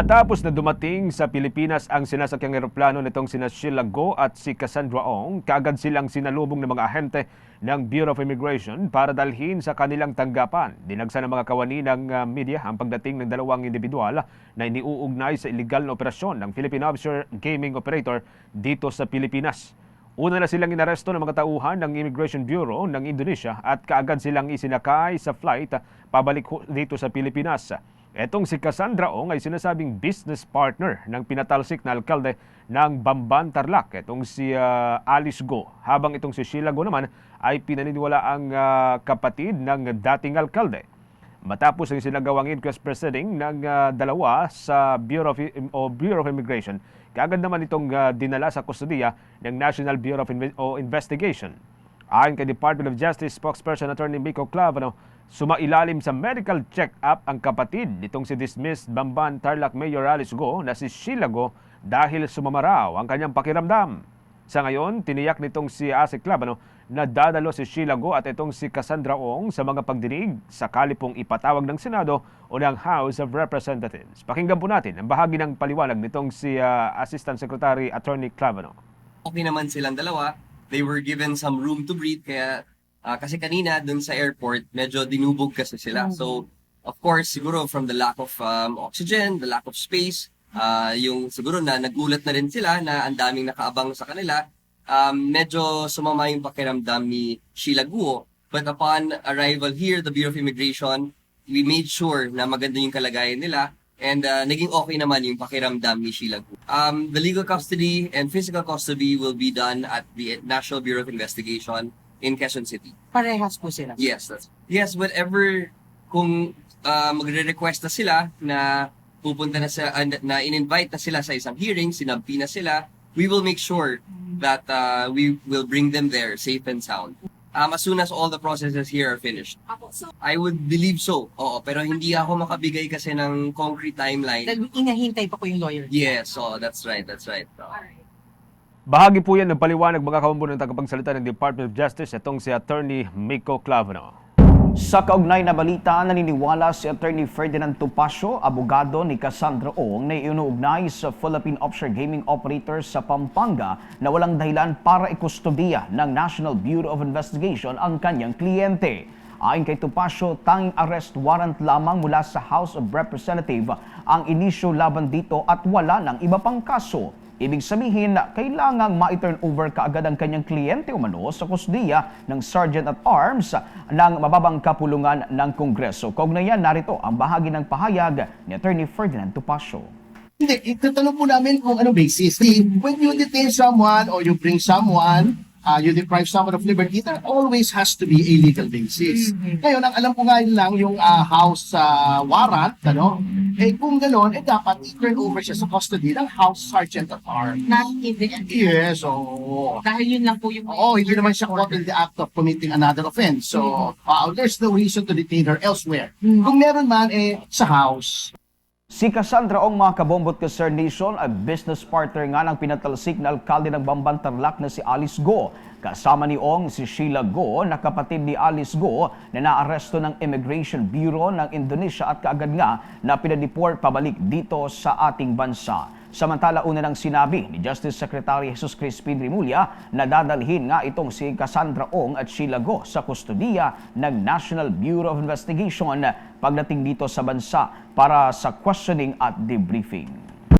Matapos na dumating sa Pilipinas ang sinasakyang eroplano nitong sina Sheila Go at si Cassandra Ong, kaagad silang sinalubong ng mga ahente ng Bureau of Immigration para dalhin sa kanilang tanggapan. Dinagsa ng mga kawani ng uh, media ang pagdating ng dalawang individual na iniuugnay sa illegal na operasyon ng Philippine Offshore Gaming Operator dito sa Pilipinas. Una na silang inaresto ng mga tauhan ng Immigration Bureau ng Indonesia at kaagad silang isinakay sa flight pabalik dito sa Pilipinas. Etong si Cassandra Ong ay sinasabing business partner ng pinatalsik na alkalde ng Bamban Tarlac. Etong si ah, Alice Go. Habang itong si Sheila Go naman ay pinaniniwala ang ah, kapatid ng dating alkalde. Matapos ang sinagawang inquest proceeding ng ah, dalawa sa Bureau of, o Bureau of Immigration, kaagad naman itong ah, dinala sa kustodiya ng National Bureau of Inve- o Investigation. Ayon kay Department of Justice spokesperson Attorney Miko Clavano, sumailalim sa medical check-up ang kapatid nitong si dismissed Bamban Tarlac Mayor Alice Go na si Sheila Go dahil sumamaraw ang kanyang pakiramdam. Sa ngayon, tiniyak nitong si Ase Clavano na dadalo si Sheila Go at itong si Cassandra Ong sa mga pagdinig sakali pong ipatawag ng Senado o ng House of Representatives. Pakinggan po natin ang bahagi ng paliwanag nitong si ah, Assistant Secretary Attorney Clavano. okay naman silang dalawa. They were given some room to breathe kaya ah, kasi kanina dun sa airport medyo dinubog kasi sila. So of course siguro from the lack of um, oxygen, the lack of space, ah, yung siguro na nagulat na rin sila na ang daming nakaabang sa kanila. Um, medyo sumama yung pakiramdam ni Sheila Guo. But upon arrival here, the Bureau of Immigration, we made sure na maganda yung kalagayan nila and uh, naging okay naman yung pakiramdam ni Sheila Gu. Um, the legal custody and physical custody will be done at the National Bureau of Investigation in Quezon City. Parehas po sila. Yes, that's, yes, whatever kung uh, magre-request na sila na pupunta na sa uh, na in-invite na sila sa isang hearing, sinabpi na sila, we will make sure that uh, we will bring them there safe and sound. Um, as soon as all the processes here are finished. So, I would believe so. Oo, pero hindi ako makabigay kasi ng concrete timeline. dahil inahintay pa po yung lawyer. Yes, so that's right, that's right. Alright. Bahagi po yan ng paliwanag mga kamambo ng tagapagsalita ng Department of Justice itong si Attorney Miko Clavano. Sa kaugnay na balita, naniniwala si Attorney Ferdinand Tupacio, abogado ni Cassandra Ong na inuugnay sa Philippine Offshore Gaming Operator sa Pampanga na walang dahilan para ikustodiya ng National Bureau of Investigation ang kanyang kliyente. Ayon kay Tupacio, tanging arrest warrant lamang mula sa House of Representative ang inisyo laban dito at wala ng iba pang kaso. Ibig sabihin na kailangang ma-turn over kaagad ang kanyang kliyente umano sa kusdiya ng Sergeant at Arms ng mababang kapulungan ng Kongreso. Kaugnayan narito ang bahagi ng pahayag ni Attorney Ferdinand Tupacio. Hindi, itatanong po namin kung ano basis. See, when you detain someone or you bring someone, uh, you deprive someone of liberty, there always has to be a legal basis. Ngayon, ang alam ko ngayon lang yung uh, house uh, warrant, ano, eh kung gano'n, eh dapat i-turn over siya sa custody ng House Sergeant at Arms. Not end. Yes, oo. Dahil yun lang po yung... Oo, hindi naman siya caught in the act of committing another offense. So, uh, there's no reason to detain her elsewhere. Kung meron man, eh, sa house. Si Cassandra Ong mga kabombot ka Sir Nation ay business partner nga ng pinatalsik na alkalde ng Bamban Tarlac na si Alice Go. Kasama ni Ong si Sheila Go na kapatid ni Alice Go na naaresto ng Immigration Bureau ng Indonesia at kaagad nga na pinadeport pabalik dito sa ating bansa. Samantala, una nang sinabi ni Justice Secretary Jesus Crispin Rimulya na dadalhin nga itong si Cassandra Ong at Sheila Go sa kustodiya ng National Bureau of Investigation pagdating dito sa bansa para sa questioning at debriefing.